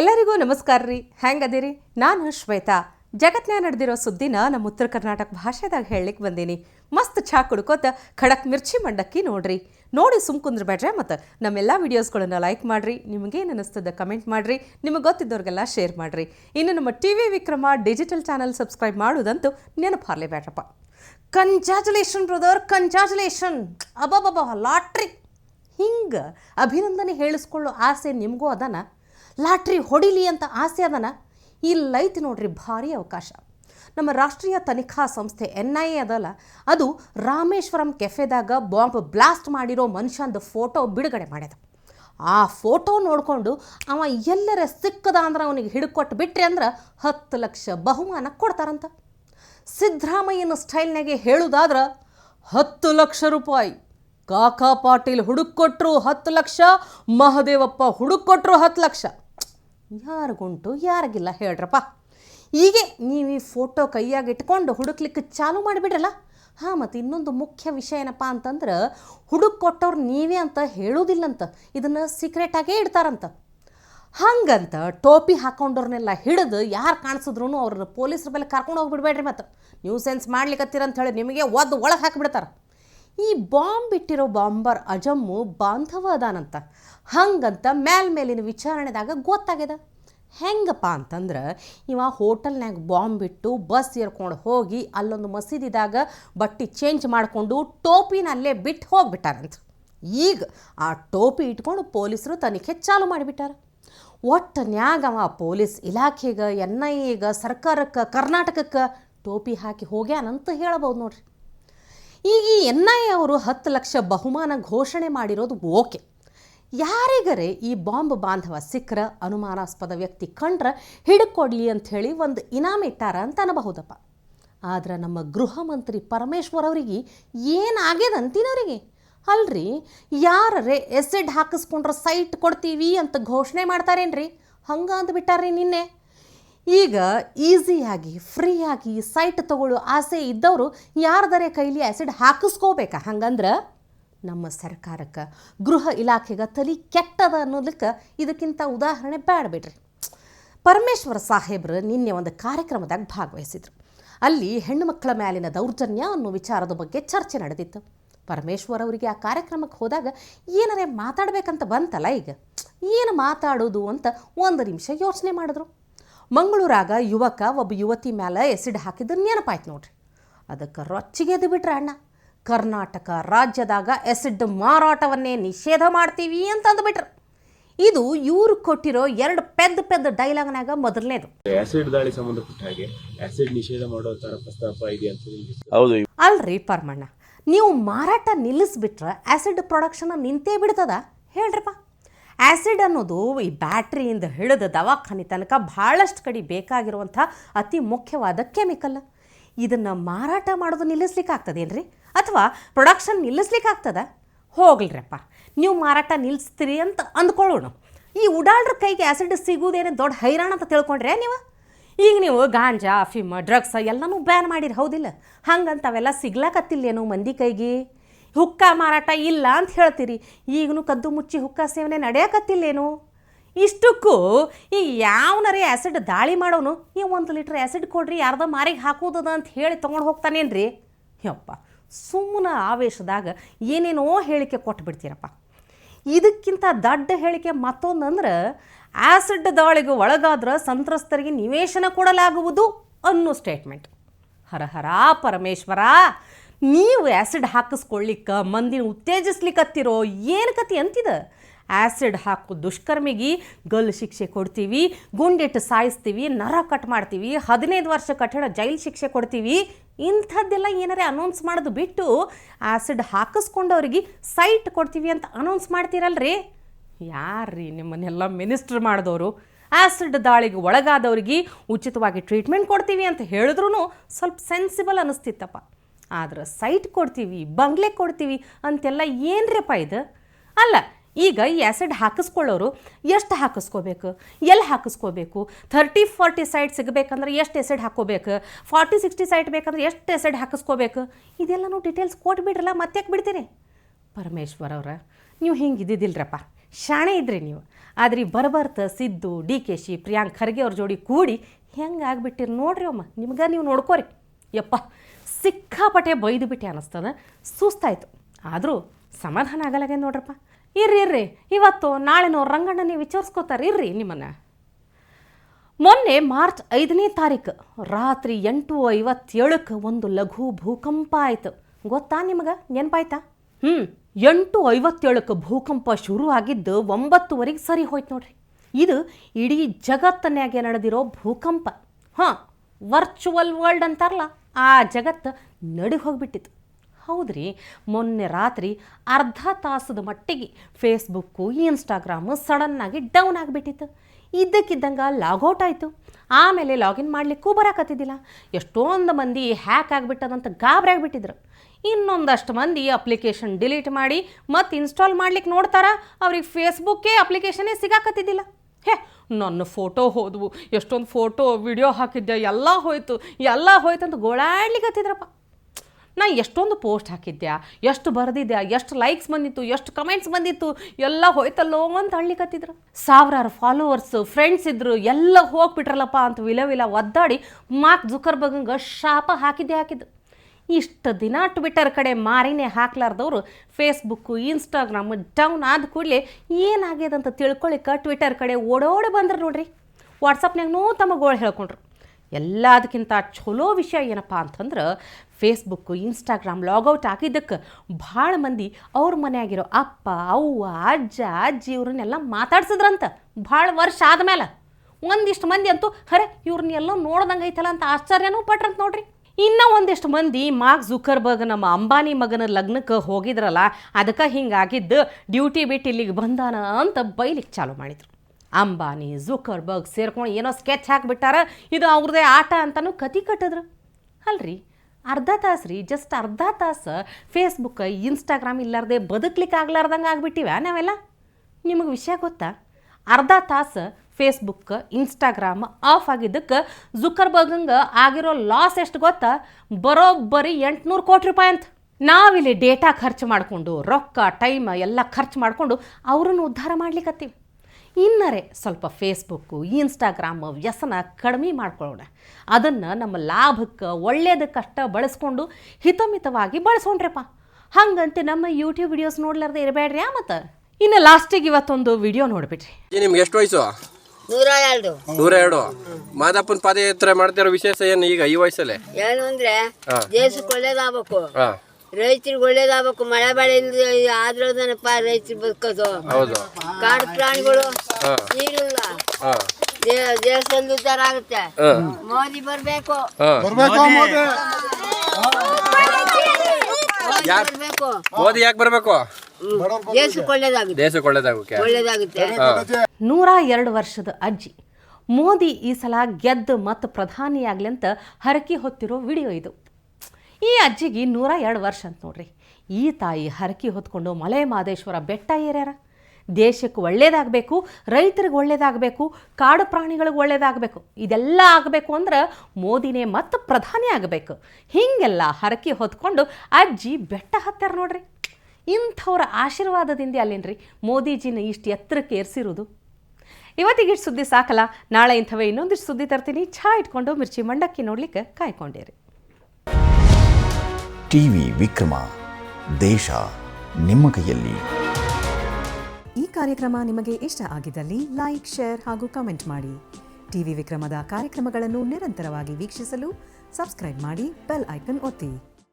ಎಲ್ಲರಿಗೂ ನಮಸ್ಕಾರ ರೀ. ಹೆಂಗದಿರಿ ನಾನು ಶ್ವೇತಾ. ಜಗತ್ನ್ಯಾಗ ನಡೆದಿರೋ ಸುದ್ದಿನ ನಮ್ಮ ಉತ್ತರ ಕರ್ನಾಟಕ ಭಾಷೆದಾಗ ಹೇಳಲಿಕ್ಕೆ ಬಂದೀನಿ. ಮಸ್ತ್ ಚಾ ಕುಡ್ಕೋತ ಖಡಕ್ ಮಿರ್ಚಿ ಮಂಡಕ್ಕಿ ನೋಡ್ರಿ. ನೋಡಿ ಸುಮ್ ಕುಂದ್ರಬೇಡ್ರೆ ಮತ್ತು ನಮ್ಮೆಲ್ಲ ವೀಡಿಯೋಸ್ಗಳನ್ನು ಲೈಕ್ ಮಾಡಿರಿ ನಿಮಗೇನು ಅನ್ನಿಸ್ತದ ಕಮೆಂಟ್ ಮಾಡಿರಿ, ನಿಮಗೆ ಗೊತ್ತಿದ್ದವ್ರಿಗೆಲ್ಲ ಶೇರ್ ಮಾಡಿರಿ. ಇನ್ನು ನಮ್ಮ T V Vikrama digital channel subscribe ಮಾಡೋದಂತೂ ನೆನಪಾರ್ಲೇಬೇಡ್ರಪ್ಪ. ಕಂಜಾಚುಲೇಷನ್ ಬ್ರದರ್ ಕಂಜಾಚುಲೇಷನ್ ಅಬಬಬ ಲಾಟ್ರಿ. ಹಿಂಗೆ ಅಭಿನಂದನೆ ಹೇಳಿಸ್ಕೊಳ್ಳೋ ಆಸೆ ನಿಮಗೂ ಅದನ? ಲಾಟ್ರಿ ಹೊಡಿಲಿ ಅಂತ ಆಸೆ ಅದನ. ಇಲ್ಲೈತಿ ನೋಡ್ರಿ ಭಾರಿ ಅವಕಾಶ. ನಮ್ಮ ರಾಷ್ಟ್ರೀಯ ತನಿಖಾ ಸಂಸ್ಥೆ ಎನ್ ಐ ಎ ಅದಲ್ಲ. ಅದು ರಾಮೇಶ್ವರಂ ಕೆಫೆದಾಗ ಬಾಂಬ್ ಬ್ಲಾಸ್ಟ್ ಮಾಡಿರೋ ಮನುಷ್ಯಂದು ಫೋಟೋ ಬಿಡುಗಡೆ ಮಾಡ್ಯದ. ಆ ಫೋಟೋ ನೋಡಿಕೊಂಡು ಅವ ಎಲ್ಲರ ಸಿಕ್ಕದ ಅಂದ್ರೆ ಅವನಿಗೆ ಹಿಡ್ಕೊಟ್ಟು ಬಿಟ್ರಿ ಅಂದ್ರೆ ಹತ್ತು ಲಕ್ಷ ಬಹುಮಾನ ಕೊಡ್ತಾರಂತ. ಸಿದ್ದರಾಮಯ್ಯನ ಸ್ಟೈಲ್ನಾಗೆ ಹೇಳುದಾದ್ರೆ ಹತ್ತು ಲಕ್ಷ ರೂಪಾಯಿ. ಕಾಕಾ ಪಾಟೀಲ್ ಹುಡುಕೊಟ್ರು ಹತ್ತು ಲಕ್ಷ, ಮಹದೇವಪ್ಪ ಹುಡುಕೊಟ್ರು ಹತ್ತು ಲಕ್ಷ. ಯಾರಿಗುಂಟು ಯಾರಿಗಿಲ್ಲ ಹೇಳ್ರಪ್ಪ. ಹೀಗೆ ನೀವು ಈ ಫೋಟೋ ಕೈಯಾಗಿ ಇಟ್ಕೊಂಡು ಹುಡುಕ್ಲಿಕ್ಕೆ ಚಾಲು ಮಾಡಿಬಿಡ್ರಲ್ಲ? ಹಾಂ, ಮತ್ತು ಇನ್ನೊಂದು ಮುಖ್ಯ ವಿಷಯ ಏನಪ್ಪ ಅಂತಂದ್ರೆ ಹುಡುಕ್ ಕೊಟ್ಟವ್ರು ನೀವೇ ಅಂತ ಹೇಳೋದಿಲ್ಲಂತ ಇದನ್ನು ಸೀಕ್ರೆಟಾಗೇ ಇಡ್ತಾರಂತ. ಹಂಗಂತ ಟೋಪಿ ಹಾಕೊಂಡವ್ರನ್ನೆಲ್ಲ ಹಿಡಿದು ಯಾರು ಕಾಣಿಸಿದ್ರು ಅವ್ರನ್ನ ಪೊಲೀಸ್ರ ಮೇಲೆ ಕರ್ಕೊಂಡು ಹೋಗ್ಬಿಡ್ಬೇಡ್ರಿ ಮತ್ತು. ನೀವು ಸೆನ್ಸ್ ಅಂತ ಹೇಳಿ ನಿಮಗೆ ಒದ್ದು ಒಳಗೆ ಹಾಕಿಬಿಡ್ತಾರೆ. ಈ ಬಾಂಬ್ ಇಟ್ಟಿರೋ ಬಾಂಬರ್ ಅಜಮ್ಮು ಬಾಂಧವ ಅದಾನಂತ ಹಂಗಂತ ಮೇಲ್ಮೇಲಿನ ವಿಚಾರಣೆದಾಗ ಗೊತ್ತಾಗ್ಯದ. ಹೆಂಗಪ್ಪ ಅಂತಂದ್ರೆ ಇವ ಹೋಟೆಲ್ನಾಗ ಬಾಂಬ್ ಇಟ್ಟು ಬಸ್ ಏರ್ಕೊಂಡು ಹೋಗಿ ಅಲ್ಲೊಂದು ಮಸೀದಿದಾಗ ಬಟ್ಟೆ ಚೇಂಜ್ ಮಾಡಿಕೊಂಡು ಟೋಪಿನ ಅಲ್ಲೇ ಬಿಟ್ಟು ಹೋಗ್ಬಿಟ್ಟಾರಂತ. ಈಗ ಆ ಟೋಪಿ ಇಟ್ಕೊಂಡು ಪೊಲೀಸರು ತನಿಖೆ ಚಾಲು ಮಾಡಿಬಿಟ್ಟಾರ. ಒಟ್ಟನ್ಯಾಗ ಅವ ಪೊಲೀಸ್ ಇಲಾಖೆಗೆ, ಎನ್ ಐ ಎಗ, ಸರ್ಕಾರಕ್ಕೆ, ಕರ್ನಾಟಕಕ್ಕೆ ಟೋಪಿ ಹಾಕಿ ಹೋಗ್ಯಾನಂತ ಹೇಳ್ಬೋದು ನೋಡ್ರಿ. ಈಗ ಈ ಎನ್ ಐ ಅವರು ಹತ್ತು ಲಕ್ಷ ಬಹುಮಾನ ಘೋಷಣೆ ಮಾಡಿರೋದು ಓಕೆ. ಯಾರಿಗರೆ ಈ ಬಾಂಬ್ ಬಾಂಧವ ಸಿಕ್ಕರ ಅನುಮಾನಾಸ್ಪದ ವ್ಯಕ್ತಿ ಕಂಡ್ರೆ ಹಿಡ್ಕೊಡ್ಲಿ ಅಂಥೇಳಿ ಒಂದು ಇನಾಮ್ ಇಟ್ಟಾರ ಅಂತ ಅನ್ನಬಹುದಪ್ಪ ಆದ್ರೆ ನಮ್ಮ ಗೃಹ ಮಂತ್ರಿ ಪರಮೇಶ್ವರ್ ಅವರಿಗೆ ಏನಾಗ್ಯದಂತೀನವರಿಗೆ ಅಲ್ರಿ, ಯಾರರೆ ಎಸಿಡ್ ಹಾಕಿಸ್ಕೊಂಡ್ರೆ ಸೈಟ್ ಕೊಡ್ತೀವಿ ಅಂತ ಘೋಷಣೆ ಮಾಡ್ತಾರೇನ್ರಿ? ಹಂಗ ಅಂದ್ಬಿಟ್ಟಾರ್ರಿ ನಿನ್ನೆ. ಈಗ ಈಸಿಯಾಗಿ ಫ್ರೀಯಾಗಿ ಸೈಟ್ ತಗೊಳ್ಳೋ ಆಸೆ ಇದ್ದವರು ಯಾರ್ದರೆ ಕೈಲಿ ಆ್ಯಸಿಡ್ ಹಾಕಿಸ್ಕೋಬೇಕಾ? ಹಂಗಂದ್ರೆ ನಮ್ಮ ಸರ್ಕಾರಕ್ಕೆ, ಗೃಹ ಇಲಾಖೆಗೆ ತಲೆ ಕೆಟ್ಟದ ಅನ್ನೋದಕ್ಕೆ ಇದಕ್ಕಿಂತ ಉದಾಹರಣೆ ಬೇಡ ಬಿಡ್ರಿ. ಪರಮೇಶ್ವರ ಸಾಹೇಬ್ರು ನಿನ್ನೆ ಒಂದು ಕಾರ್ಯಕ್ರಮದಾಗ ಭಾಗವಹಿಸಿದ್ರು. ಅಲ್ಲಿ ಹೆಣ್ಣು ಮಕ್ಕಳ ಮೇಲಿನ ದೌರ್ಜನ್ಯ ಅನ್ನೋ ವಿಚಾರದ ಬಗ್ಗೆ ಚರ್ಚೆ ನಡೆದಿತ್ತು. ಪರಮೇಶ್ವರ್ ಅವರಿಗೆ ಆ ಕಾರ್ಯಕ್ರಮಕ್ಕೆ ಹೋದಾಗ ಏನರೇ ಮಾತಾಡಬೇಕಂತ ಬಂತಲ್ಲ ಈಗ? ಏನು ಮಾತಾಡೋದು ಅಂತ ಒಂದು ನಿಮಿಷ ಯೋಚನೆ ಮಾಡಿದ್ರು. ಮಂಗಳೂರಾಗ ಯುವಕ ಒಬ್ಬ ಯುವತಿ ಮೇಲೆ ಎಸಿಡ್ ಹಾಕಿದ್ದು ನೆನಪಾಯ್ತು ನೋಡ್ರಿ. ಅದಕ್ಕೆ ರೊಚ್ಚಿಗೆ ಎದ್ದು ಬಿಟ್ರೆ ಅಣ್ಣ. ಕರ್ನಾಟಕ ರಾಜ್ಯದಾಗ ಎಸಿಡ್ ಮಾರಾಟವನ್ನೇ ನಿಷೇಧ ಮಾಡ್ತೀವಿ ಅಂತ ಅಂದ್ಬಿಟ್ರು ಇದು ಇವ್ರು ಕೊಟ್ಟಿರೋ ಎರಡು ಪೆದ್ದ ಪೆದ್ದ ಡೈಲಾಗ್ನಾಗ ಮೊದಲನೇದು. ಆಸಿಡ್ ದಾಳಿ ಸಂಬಂಧಪಟ್ಟ ಹಾಗೆ ಆಸಿಡ್ ನಿಷೇಧ ಮಾಡೋ ತರ ಪ್ರಸ್ತಾಪ ಇದೆ ಅಂತ ಹೌದು. ಅಲ್ರಿ ಪರಮಣ್ಣ ನೀವು ಮಾರಾಟ ನಿಲ್ಲಿಸ್ಬಿಟ್ರೆ ಆಸಿಡ್ ಪ್ರೊಡಕ್ಷನ್ ನಿಂತೇ ಬಿಡ್ತದ? ಹೇಳ್ರಪ್ಪ. ಆ್ಯಸಿಡ್ ಅನ್ನೋದು ಈ ಬ್ಯಾಟ್ರಿಯಿಂದ ಹಿಡಿದ ದವಾಖಾನೆ ತನಕ ಭಾಳಷ್ಟು ಕಡೆ ಬೇಕಾಗಿರುವಂಥ ಅತಿ ಮುಖ್ಯವಾದ ಕೆಮಿಕಲ್. ಇದನ್ನು ಮಾರಾಟ ಮಾಡೋದು ನಿಲ್ಲಿಸ್ಲಿಕ್ಕೆ ಆಗ್ತದೇನ್ರಿ ಅಥವಾ ಪ್ರೊಡಕ್ಷನ್ ನಿಲ್ಲಿಸ್ಲಿಕ್ಕೆ ಆಗ್ತದ ಹೋಗ್ಲಿರಪ್ಪ. ನೀವು ಮಾರಾಟ ನಿಲ್ಲಿಸ್ತೀರಿ ಅಂತ ಅಂದ್ಕೊಳ್ಳೋಣ. ಈ ಉಡಾಳ್ರ ಕೈಗೆ ಆ್ಯಸಿಡ್ ಸಿಗುವುದೇನೆ ದೊಡ್ಡ ಹೈರಾಣ ಅಂತ ತಿಳ್ಕೊಂಡ್ರೆ ನೀವು? ಈಗ ನೀವು ಗಾಂಜಾ ಫಿಮ್ ಡ್ರಗ್ಸ್ ಎಲ್ಲನೂ ಬ್ಯಾನ್ ಮಾಡಿರಿ, ಹೌದಿಲ್ಲ? ಹಂಗಂತವೆಲ್ಲ ಸಿಗ್ಲಾಕತ್ತಿಲ್ಲೇನು ಮಂದಿ ಕೈಗೆ? ಹುಕ್ಕ ಮಾರಾಟ ಇಲ್ಲ ಅಂತ ಹೇಳ್ತೀರಿ. ಈಗಲೂ ಕದ್ದು ಮುಚ್ಚಿ ಹುಕ್ಕ ಸೇವನೆ ನಡೆಯಕತ್ತಿಲ್ಲೇನು? ಇಷ್ಟಕ್ಕೂ ಈ ಯಾವನರೇ ಆ್ಯಸಿಡ್ ದಾಳಿ ಮಾಡೋನು, ಈ ಒಂದು ಲೀಟ್ರ್ ಆ್ಯಸಿಡ್ ಕೊಡ್ರಿ, ಯಾರ್ದ ಮಾರಿಗೆ ಹಾಕೋದದ ಅಂತ ಹೇಳಿ ತೊಗೊಂಡು ಹೋಗ್ತಾನೇನ್ರಿ? ಯಪ್ಪ ಸುಮ್ಮನೆ ಆವೇಶದಾಗ ಏನೇನೋ ಹೇಳಿಕೆ ಕೊಟ್ಟು ಬಿಡ್ತೀರಪ್ಪ ಇದಕ್ಕಿಂತ ದೊಡ್ಡ ಹೇಳಿಕೆ ಮತ್ತೊಂದು ಅಂದ್ರೆ ಆಸಿಡ್ ದಾಳಿಗೆ ಒಳಗಾದ್ರೆ ಸಂತ್ರಸ್ತರಿಗೆ ನಿವೇಶನ ಕೊಡಲಾಗುವುದು ಅನ್ನೋ ಸ್ಟೇಟ್ಮೆಂಟ್ ಹರ ಹರ ಪರಮೇಶ್ವರ! ನೀವು ಆ್ಯಸಿಡ್ ಹಾಕಿಸ್ಕೊಳ್ಳಿಕ್ಕೆ, ಮಂದಿನ ಉತ್ತೇಜಿಸ್ಲಿಕ್ಕತ್ತಿರೋ ಏನು ಕತಿ ಅಂತಿದ? ಆ್ಯಸಿಡ್ ಹಾಕು ದುಷ್ಕರ್ಮಿಗೆ, ಗಲ್ಲು ಶಿಕ್ಷೆ ಕೊಡ್ತೀವಿ ಗುಂಡಿಟ್ಟು ಸಾಯಿಸ್ತೀವಿ, ನರ ಕಟ್ ಮಾಡ್ತೀವಿ, ಹದಿನೈದು ವರ್ಷ ಕಠಿಣ ಜೈಲು ಶಿಕ್ಷೆ ಕೊಡ್ತೀವಿ, ಇಂಥದ್ದೆಲ್ಲ ಏನಾರೇ ಅನೌನ್ಸ್ ಮಾಡೋದು ಬಿಟ್ಟು ಆ್ಯಸಿಡ್ ಹಾಕಿಸ್ಕೊಂಡವ್ರಿಗೆ ಸೈಟ್ ಕೊಡ್ತೀವಿ ಅಂತ ಅನೌನ್ಸ್ ಮಾಡ್ತೀರಲ್ರಿ? ಯಾರ್ರೀ ನಿಮ್ಮನ್ನೆಲ್ಲ ಮಿನಿಸ್ಟ್ರ್ ಮಾಡಿದವರು? ಆ್ಯಸಿಡ್ ದಾಳಿಗೆ ಒಳಗಾದವ್ರಿಗೆ ಉಚಿತವಾಗಿ ಟ್ರೀಟ್ಮೆಂಟ್ ಕೊಡ್ತೀವಿ ಅಂತ ಹೇಳಿದ್ರೂ ಸ್ವಲ್ಪ ಸೆನ್ಸಿಬಲ್ ಅನ್ನಿಸ್ತಿತ್ತಪ್ಪ ಆದ್ರೆ ಸೈಟ್ ಕೊಡ್ತೀವಿ, ಬಂಗ್ಲೆ ಕೊಡ್ತೀವಿ ಅಂತೆಲ್ಲ ಏನ್ರಪ್ಪ ಇದು? ಅಲ್ಲ, ಈಗ ಈ ಆ್ಯಸಿಡ್ ಹಾಕಿಸ್ಕೊಳ್ಳೋರು ಎಷ್ಟು ಹಾಕಿಸ್ಕೋಬೇಕು? ಎಲ್ಲಿ ಹಾಕಿಸ್ಕೋಬೇಕು? ಥರ್ಟಿ ಫಾರ್ಟಿ ಸೈಟ್ ಸಿಗಬೇಕಂದ್ರೆ ಎಷ್ಟು ಎಸಿಡ್ ಹಾಕೋಬೇಕು ಫಾರ್ಟಿ ಸಿಕ್ಸ್ಟಿ ಸೈಟ್ ಬೇಕಂದ್ರೆ ಎಷ್ಟು ಎಸಿಡ್ ಹಾಕಿಸ್ಕೋಬೇಕು? ನಾವು ಡೀಟೇಲ್ಸ್ ಕೊಟ್ಬಿಡ್ರಲ್ಲ ಮತ್ತೆ ಬಿಡ್ತೀರಿ? ಪರಮೇಶ್ವರ್ ಅವರ, ನೀವು ಹಿಂಗೆ ಇದ್ದಿದ್ದಿಲ್ರಪ್ಪ. ಶಾಣೆ ಇದ್ರಿ ನೀವು. ಆದ್ರೆ ಬರ್ಬರ್ತ, Siddu D K she Priyank Kharge ಅವ್ರ ಜೋಡಿ ಕೂಡಿ ಹೆಂಗೆ ಆಗಿಬಿಟ್ಟಿರಿ ನೋಡ್ರಿ ಅಮ್ಮ. ನಿಮ್ಗೆ ನೀವು ನೋಡ್ಕೋರಿ. ಯಪ್ಪ ಸಿಕ್ಕಾಪಟ್ಟೆ ಬೈದು ಬಿಟ್ಟೆ ಅನ್ನಿಸ್ತದೆ ಸುಸ್ತಾಯಿತು. ಆದರೂ ಸಮಾಧಾನ ಆಗಲಾಗೆ ನೋಡ್ರಪ್ಪ. ಇರ್ರಿ ಇರ್ರಿ. ಇವತ್ತು ನಾಳೆನೋ ರಂಗಣ್ಣನೇ ವಿಚಾರಿಸ್ಕೋತಾರೆ, ಇರ್ರಿ ನಿಮ್ಮನ್ನು. ಮೊನ್ನೆ ಮಾರ್ಚ್ ಐದನೇ ತಾರೀಕು ರಾತ್ರಿ ಎಂಟು ಐವತ್ತೇಳಕ್ಕೆ ಒಂದು ಲಘು ಭೂಕಂಪ ಆಯಿತು. ಗೊತ್ತಾ ನಿಮಗೆ? ನೆನಪಾಯ್ತಾ? ಹ್ಞೂ ಎಂಟು ಐವತ್ತೇಳಕ್ಕೆ ಭೂಕಂಪ ಶುರು ಆಗಿದ್ದು ಒಂಬತ್ತುವರೆಗೆ ಸರಿ ಹೋಯ್ತು ನೋಡ್ರಿ. ಇದು ಇಡೀ ಜಗತ್ತನ್ಯಾಗೆ ನಡೆದಿರೋ ಭೂಕಂಪ. ಹಾಂ ವರ್ಚುವಲ್ ವರ್ಲ್ಡ್ ಅಂತಾರಲ್ಲ. ಆ ಜಗತ್ತು ನಡುಗೆ ಹೋಗಿಬಿಟ್ಟಿತ್ತು. ಹೌದ್ರಿ? ಮೊನ್ನೆ ರಾತ್ರಿ ಅರ್ಧ ತಾಸದ ಮಟ್ಟಿಗೆ ಫೇಸ್ಬುಕ್ಕು, ಇನ್ಸ್ಟಾಗ್ರಾಮು ಸಡನ್ನಾಗಿ ಡೌನ್ ಆಗಿಬಿಟ್ಟಿತ್ತು. ಇದ್ದಕ್ಕಿದ್ದಂಗೆ ಲಾಗೌಟ್ ಆಯಿತು. ಆಮೇಲೆ ಲಾಗಿನ್ ಮಾಡಲಿಕ್ಕೂ ಬರೋಕತ್ತಿದ್ದಿಲ್ಲ. ಎಷ್ಟೊಂದು ಮಂದಿ ಹ್ಯಾಕ್ ಆಗಿಬಿಟ್ಟದಂತ ಗಾಬರಿ ಆಗಿಬಿಟ್ಟಿದ್ರು. ಇನ್ನೊಂದಷ್ಟು ಮಂದಿ ಅಪ್ಲಿಕೇಶನ್ ಡಿಲೀಟ್ ಮಾಡಿ ಮತ್ತೆ ಇನ್ಸ್ಟಾಲ್ ಮಾಡ್ಲಿಕ್ಕೆ ನೋಡ್ತಾರ, ಅವ್ರಿಗೆ ಫೇಸ್ಬುಕ್ಕೇ ಅಪ್ಲಿಕೇಶನ್ನೇ ಸಿಗಾಕತ್ತಿದ್ದಿಲ್ಲ. ಹೇ, ನನ್ನ ಫೋಟೋ ಹೋದವು, ಎಷ್ಟೊಂದು ಫೋಟೋ, ವಿಡಿಯೋ ಹಾಕಿದ್ದೆ, ಎಲ್ಲ ಹೋಯ್ತು ಎಲ್ಲ ಹೋಯ್ತು ಅಂತ ಗೋಳಾಡ್ಲಿಕ್ಕತ್ತಿದ್ರಪ್ಪ ನಾ ಎಷ್ಟೊಂದು ಪೋಸ್ಟ್ ಹಾಕಿದ್ದೆ ಎಷ್ಟು ಬರೆದಿದ್ದೆ ಎಷ್ಟು ಲೈಕ್ಸ್ ಬಂದಿತ್ತು, ಎಷ್ಟು ಕಮೆಂಟ್ಸ್ ಬಂದಿತ್ತು, ಎಲ್ಲ ಹೋಯ್ತಲ್ಲೋ ಅಂತ ಅಳ್ಲಿಕತ್ತಿದ್ರು ಸಾವಿರಾರು ಫಾಲೋವರ್ಸ್ ಫ್ರೆಂಡ್ಸ್ ಇದ್ರು, ಎಲ್ಲ ಹೋಗ್ಬಿಟ್ರಲ್ಲಪ್ಪ ಅಂತ ವಿಲ ವಿಲ ಒದ್ದಾಡಿ ಮಾರ್ಕ್ ಜುಕರ್ಬರ್ಗಂಗೆ ಶಾಪ ಹಾಕಿದ್ದೆ ಹಾಕಿದ್ದು. ಇಷ್ಟು ದಿನ ಟ್ವಿಟರ್ ಕಡೆ ಮಾರಿನೇ ಹಾಕ್ಲಾರ್ದವ್ರು ಫೇಸ್ಬುಕ್ಕು ಇನ್ಸ್ಟಾಗ್ರಾಮ್ ಡೌನ್ ಆದ ಕೂಡಲೇ ಏನಾಗ್ಯದಂತ ತಿಳ್ಕೊಳಿಕ್ಕೆ ಟ್ವಿಟರ್ ಕಡೆ ಓಡೋಡಿ ಬಂದ್ರು ನೋಡ್ರಿ. ವಾಟ್ಸಪ್ನಾಗೂ ತಮ್ಮ ಗೋಳು ಹೇಳ್ಕೊಂಡ್ರು. ಎಲ್ಲದಕ್ಕಿಂತ ಚಲೋ ವಿಷಯ ಏನಪ್ಪ ಅಂತಂದ್ರೆ ಫೇಸ್ಬುಕ್ಕು ಇನ್ಸ್ಟಾಗ್ರಾಮ್ ಲಾಗೌಟ್ ಆಗಿದ್ದಕ್ಕೆ ಭಾಳ ಮಂದಿ ಅವ್ರ ಮನೆಯಾಗಿರೋ ಅಪ್ಪ, ಅವ್ವ, ಅಜ್ಜ, ಅಜ್ಜಿ ಇವ್ರನ್ನೆಲ್ಲ ಮಾತಾಡ್ಸಿದ್ರಂತ ಭಾಳ ವರ್ಷ ಆದಮೇಲೆ ಒಂದಿಷ್ಟು ಮಂದಿ ಅಂತೂ, ಹರೇ ಇವ್ರನ್ನೆಲ್ಲ ನೋಡ್ದಂಗೆ ಐತಲ್ಲ ಅಂತ ಆಶ್ಚರ್ಯನೂ ಪಟ್ರಂತ ನೋಡ್ರಿ. ಇನ್ನೂ ಒಂದಿಷ್ಟು ಮಂದಿ ಮಾರ್ಕ್ ಜುಕರ್ಬರ್ಗ್ ನಮ್ಮ ಅಂಬಾನಿ ಮಗನ ಲಗ್ನಕ್ಕೆ ಹೋಗಿದ್ರಲ್ಲ, ಅದಕ್ಕೆ ಹಿಂಗಾಗಿದ್ದು ಡ್ಯೂಟಿ ಬಿಟ್ಟು ಇಲ್ಲಿಗೆ ಬಂದಾನ ಅಂತ ಬೈಲಿಕ್ಕೆ ಚಾಲು ಮಾಡಿದ್ರು. ಅಂಬಾನಿ ಜುಕರ್ಬರ್ಗ್ ಸೇರ್ಕೊಂಡು ಏನೋ ಸ್ಕೆಚ್ ಹಾಕಿಬಿಟ್ಟಾರ, ಇದು ಅವ್ರದ್ದೇ ಆಟ ಅಂತಲೂ ಕತಿ ಕಟ್ಟಿದ್ರು. ಅಲ್ರಿ, ಅರ್ಧ ತಾಸು ರೀ, ಜಸ್ಟ್ ಅರ್ಧ ತಾಸು ಫೇಸ್ಬುಕ್ ಇನ್ಸ್ಟಾಗ್ರಾಮ್ ಇಲ್ಲಾರ್ದೆ ಬದುಕ್ಲಿಕ್ಕೆ ಆಗ್ಲಾರ್ದಂಗೆ ಆಗ್ಬಿಟ್ಟಿವ ನಾವೆಲ್ಲ? ನಿಮಗೆ ವಿಷಯ ಗೊತ್ತಾ? ಅರ್ಧ ತಾಸು ಫೇಸ್ಬುಕ್ ಇನ್ಸ್ಟಾಗ್ರಾಮ್ ಆಫ್ ಆಗಿದ್ದಕ್ಕೆ ಜುಕರ್ಬರ್ಗಂಗೆ ಆಗಿರೋ ಲಾಸ್ ಎಷ್ಟು ಗೊತ್ತಾ? ಬರೋಬ್ಬರಿ ಎಂಟುನೂರು ಕೋಟಿ ರೂಪಾಯಿ ಅಂತ. ನಾವಿಲ್ಲಿ ಡೇಟಾ ಖರ್ಚು ಮಾಡಿಕೊಂಡು, ರೊಕ್ಕ ಟೈಮ್ ಎಲ್ಲ ಖರ್ಚು ಮಾಡಿಕೊಂಡು ಅವರನ್ನು ಉದ್ಧಾರ ಮಾಡ್ಲಿಕ್ಕತ್ತೀವಿ ಇನ್ನರೆ ಸ್ವಲ್ಪ ಫೇಸ್ಬುಕ್ಕು ಇನ್ಸ್ಟಾಗ್ರಾಮ್ ವ್ಯಸನ ಕಡಿಮೆ ಮಾಡ್ಕೊಳ್ಳೋಣ. ಅದನ್ನು ನಮ್ಮ ಲಾಭಕ್ಕೆ ಒಳ್ಳೆಯದಕ್ಕಷ್ಟ ಬಳಸ್ಕೊಂಡು ಹಿತಮಿತವಾಗಿ ಬಳಸ್ಕೊಂಡ್ರಪ್ಪ ಹಂಗಂತೆ ನಮ್ಮ ಯೂಟ್ಯೂಬ್ ವಿಡಿಯೋಸ್ ನೋಡ್ಲಾರ್ದೆ ಇರಬೇಡ್ರಿ ಮತ್ತು. ಇನ್ನು ಲಾಸ್ಟಿಗೆ ಇವತ್ತೊಂದು ವಿಡಿಯೋ ನೋಡಿಬಿಟ್ರಿ ನಿಮ್ಗೆ ಎಷ್ಟು ವಯಸ್ಸು? ನೂರ ಎರಡು ನೂರ ಎರಡು ಮಾದಪ್ಪನ ಪಾದಯಾತ್ರೆ ಮಾಡ್ತಿರೋ ವಿಶೇಷ ಏನು ಈಗ ಈ ವಯಸ್ಸಲ್ಲಿ? ಏನು ಅಂದ್ರೆ ದೇಶಕ್ಕೆ ಒಳ್ಳೇದಾಗಬೇಕು. ಹಾ. ರೈತರಿಗೆ ಒಳ್ಳೇದಾಗಬೇಕು. ಮಳೆ ಬೆಳೆ ಆದ್ರದನಪ್ಪ ರೈತರು ಬದುಕೋದು. ಹೌದು. ಕಾಡು ಪ್ರಾಣಿಗಳು ಹಾ. ನೀರಿಲ್ಲ ಹಾ. ದೇ- ದೇಶದಲ್ಲಿ ಉದ್ಧಾರ ಆಗುತ್ತೆ. ಹಾ. ಮೋದಿ ಬರ್ಬೇಕು. ಹಾ. ಮೋದಿ ಯಾರ್- ಬರ್ಬೇಕು. ಮೋದಿ ಯಾಕೆ ಬರಬೇಕು. ದೇಶಕ್ಕೆ ಒಳ್ಳೇದಾಗುತ್ತೆ. ದೇಶಕ್ಕೆ ಒಳ್ಳೇದಾಗೋಕೆ ಒಳ್ಳೇದಾಗುತ್ತೆ. ನೂರ ಎರಡು ವರ್ಷದ ಅಜ್ಜಿ ಮೋದಿ ಈ ಸಲ ಗೆದ್ದು ಮತ್ತು ಪ್ರಧಾನಿಯಾಗಲಿ ಅಂತ ಹರಕೆ ಹೊತ್ತಿರೋ ವಿಡಿಯೋ ಇದು. ಈ ಅಜ್ಜಿಗೆ ನೂರ ಎರಡು ವರ್ಷ ಅಂತ ನೋಡ್ರಿ. ಈ ತಾಯಿ ಹರಕೆ ಹೊತ್ಕೊಂಡು ಮಲೆ ಮಾದೇಶ್ವರ ಬೆಟ್ಟ ಏರ್ಯಾರ. ದೇಶಕ್ಕೆ ಒಳ್ಳೇದಾಗಬೇಕು ರೈತರಿಗೆ ಒಳ್ಳೇದಾಗಬೇಕು ಕಾಡು ಪ್ರಾಣಿಗಳಿಗೆ ಒಳ್ಳೇದಾಗಬೇಕು. ಇದೆಲ್ಲ ಆಗಬೇಕು ಅಂದ್ರೆ ಮೋದಿನೇ ಮತ್ತು ಪ್ರಧಾನಿ ಆಗಬೇಕು. ಹೀಗೆಲ್ಲ ಹರಕೆ ಹೊತ್ಕೊಂಡು ಅಜ್ಜಿ ಬೆಟ್ಟ ಹತ್ತಾರ ನೋಡ್ರಿ. ಇಂಥವ್ರ ಆಶೀರ್ವಾದದಿಂದ ಅಲ್ಲೇನ್ರಿ? ಮೋದಿಜಿನ ಇಷ್ಟು ಎತ್ತರಕ್ಕೆ ಏರಿಸಿರೋದು? ಇವತ್ತಿಗೆ ಇಷ್ಟು ಸುದ್ದಿ ಸಾಕಲ್ಲ ನಾಳೆ ಇಂಥವೇ ಇನ್ನೊಂದಿಷ್ಟು ಸುದ್ದಿ ತರ್ತೀನಿ. ಛಾ ಇಟ್ಕೊಂಡು ಮಿರ್ಚಿ ಮಂಡಕ್ಕಿ ನೋಡ್ಲಿಕ್ಕೆ ಕಾಯ್ಕೊಂಡಿರಿ. ಟಿವಿ ವಿಕ್ರಮ ದೇಶ ನಿಮ್ಮ ಕೈಯಲ್ಲಿ. ಈ ಕಾರ್ಯಕ್ರಮ ನಿಮಗೆ ಇಷ್ಟ ಆಗಿದ್ದಲ್ಲಿ ಲೈಕ್ ಶೇರ್ ಹಾಗೂ ಕಮೆಂಟ್ ಮಾಡಿ. ಟಿವಿ ವಿಕ್ರಮದ ಕಾರ್ಯಕ್ರಮಗಳನ್ನು ನಿರಂತರವಾಗಿ ವೀಕ್ಷಿಸಲು ಸಬ್ಸ್ಕ್ರೈಬ್ ಮಾಡಿ ಬೆಲ್ ಐಕನ್ ಒತ್ತಿ.